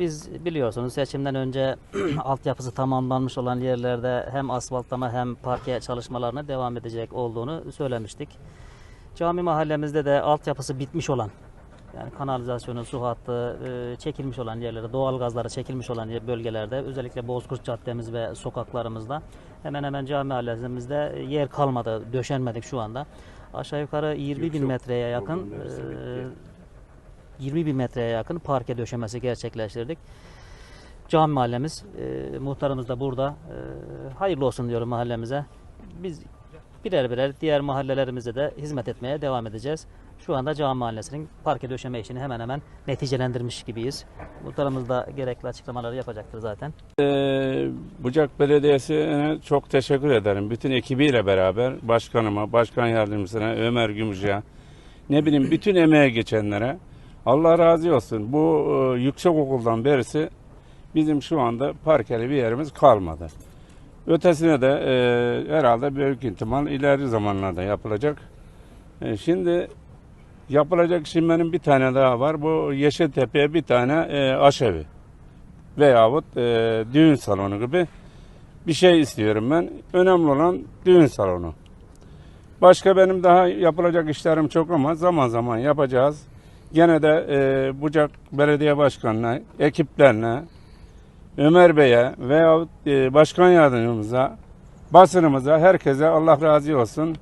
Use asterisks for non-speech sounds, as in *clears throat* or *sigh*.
Biz biliyorsunuz seçimden önce *clears throat* altyapısı tamamlanmış olan yerlerde hem asfaltlama hem parke çalışmalarına devam edecek olduğunu söylemiştik. Cami mahallemizde de altyapısı bitmiş olan yani kanalizasyonu, su hattı e, çekilmiş olan yerlerde, doğal gazları çekilmiş olan bölgelerde özellikle Bozkurt Caddemiz ve sokaklarımızda hemen hemen cami mahallemizde yer kalmadı, döşenmedik şu anda. Aşağı yukarı 20 bin metreye yakın e, 20 bin metreye yakın parke döşemesi gerçekleştirdik. Cami mahallemiz, e, muhtarımız da burada. E, hayırlı olsun diyorum mahallemize. Biz birer birer diğer mahallelerimize de hizmet etmeye devam edeceğiz. Şu anda cami mahallesinin parke döşeme işini hemen hemen neticelendirmiş gibiyiz. Muhtarımız da gerekli açıklamaları yapacaktır zaten. Ee, Bucak Belediyesi'ne çok teşekkür ederim. Bütün ekibiyle beraber başkanıma, başkan yardımcısına, Ömer Gümüş'e, ne bileyim bütün emeğe geçenlere Allah razı olsun. Bu e, yüksek okuldan berisi bizim şu anda parkeli bir yerimiz kalmadı. Ötesine de e, herhalde büyük ihtimal ileri zamanlarda yapılacak. E, şimdi yapılacak şimdinin bir tane daha var. Bu Yeşiltepe'ye bir tane e, aşevi veyahut e, düğün salonu gibi bir şey istiyorum ben. Önemli olan düğün salonu. Başka benim daha yapılacak işlerim çok ama zaman zaman yapacağız. Gene de e, Bucak Belediye Başkanı'na, ekiplerine, Ömer Bey'e veyahut e, başkan yardımcımıza, basınımıza, herkese Allah razı olsun.